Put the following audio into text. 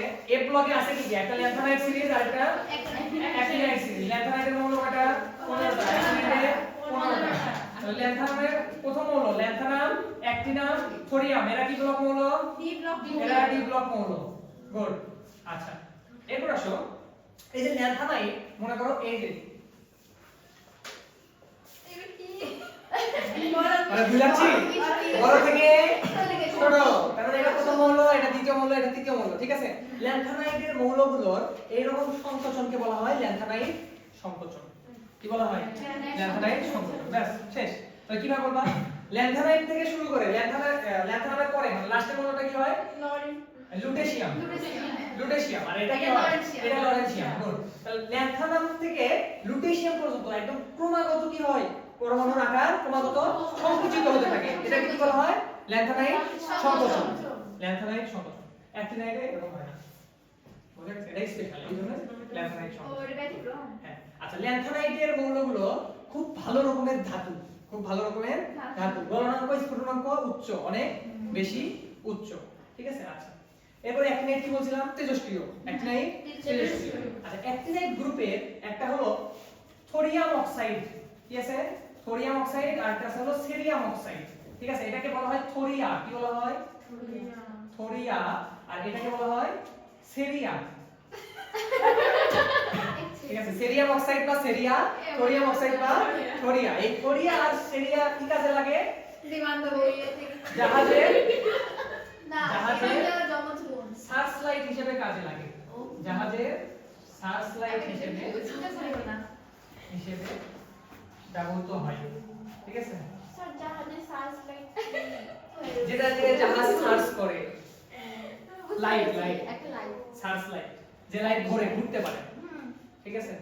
আছে এ ব্লকে আছে কি? কি একটা ল্যান্থানাইট সিরিজ আর একটা অ্যাক্টিনাইট সিরিজ ল্যান্থানাইটের মৌল কয়টা 15টা অ্যাক্টিনাইটের 15টা তাহলে ল্যান্থানামের প্রথম মৌল ল্যান্থানাম অ্যাক্টিনাম থোরিয়াম এরা কি ব্লক মৌল? ডি ব্লক এরা ডি ব্লক মৌল? গুড আচ্ছা এরপর আসো। এই যে ল্যান্থানাইট মনে করো এই যে। মানে বুঝাচ্ছি বড় থেকে ছোট কারণ এটা প্রথম মৌল এটা দ্বিতীয় মৌল ঠিক আছে? ল্যান্থানাইটের মৌলগুলোর এইরকম সংকোচনকে বলা হয় ল্যান্থানাইট সংকোচন। কি বলা হয়? ল্যান্থানাইট সংকোচন। ব্যাস শেষ। তাহলে কীভাবে বলবা? ল্যান্থানাইট থেকে শুরু করে ল্যান্থানাইট ল্যান্থানাইটের পরে মানে লাস্টের মৌলটা কি হয়? লুটেশিয়াম। লুটেশিয়াম। আর এটা কি হয়? এটা লরেনসিয়াম গুড তাহলে ল্যান্থানাম থেকে লুটেশিয়াম পর্যন্ত একদম ক্রমাগত কি হয়? পরমাণুর আকার ক্রমাগত সংকুচিত হতে থাকে। এটা কি বলা হয়? ল্যান্থানাইট সংকোচন। ল্যান্থানাইট সংকোচন। অ্যাক্টিনাইটে এরকম হয় না। বুঝা গেছে এটাই স্পেশাল এই জন্য ল্যান্থানাইট হ্যাঁ আচ্ছা ল্যান্থানাইটের মৌলগুলো খুব ভালো রকমের ধাতু খুব ভালো রকমের ধাতু। গলনাঙ্ক স্ফুটনাঙ্ক উচ্চ অনেক বেশি উচ্চ ঠিক আছে? আচ্ছা এরপরে অ্যাক্টিনাইট কি বলছিলাম? তেজস্ক্রিয় অ্যাক্টিনাইট তেজস্ক্রিয় আচ্ছা অ্যাক্টিনাইট গ্রুপের একটা হলো থোরিয়াম অক্সাইড কি আছে? থোরিয়াম অক্সাইড আর একটা হলো সেরিয়াম অক্সাইড। ঠিক আছে? এটাকে বলা হয় থোরিয়া। কি বলা হয়? থোরিয়া। আর এটাকে বলা হয় সেরিয়া। ঠিক আছে? সেরিয়াম অক্সাইড বা সেরিয়া? থোরিয়াম অক্সাইড বা থোরিয়া। এই থোরিয়া আর সেরিয়া কি কাজে লাগে? জাহাজে। সার্চ লাইট হিসেবে কাজে লাগে। জাহাজের সার্চ লাইট হিসেবে হিসেবে ব্যবহৃত হয়। ঠিক আছে? যেটা দিয়ে জাহাজ সার্চ করে। লাইট লাইট সার্চ লাইট যে লাইট ঘুরে ঘুরতে পারে। ঠিক আছে?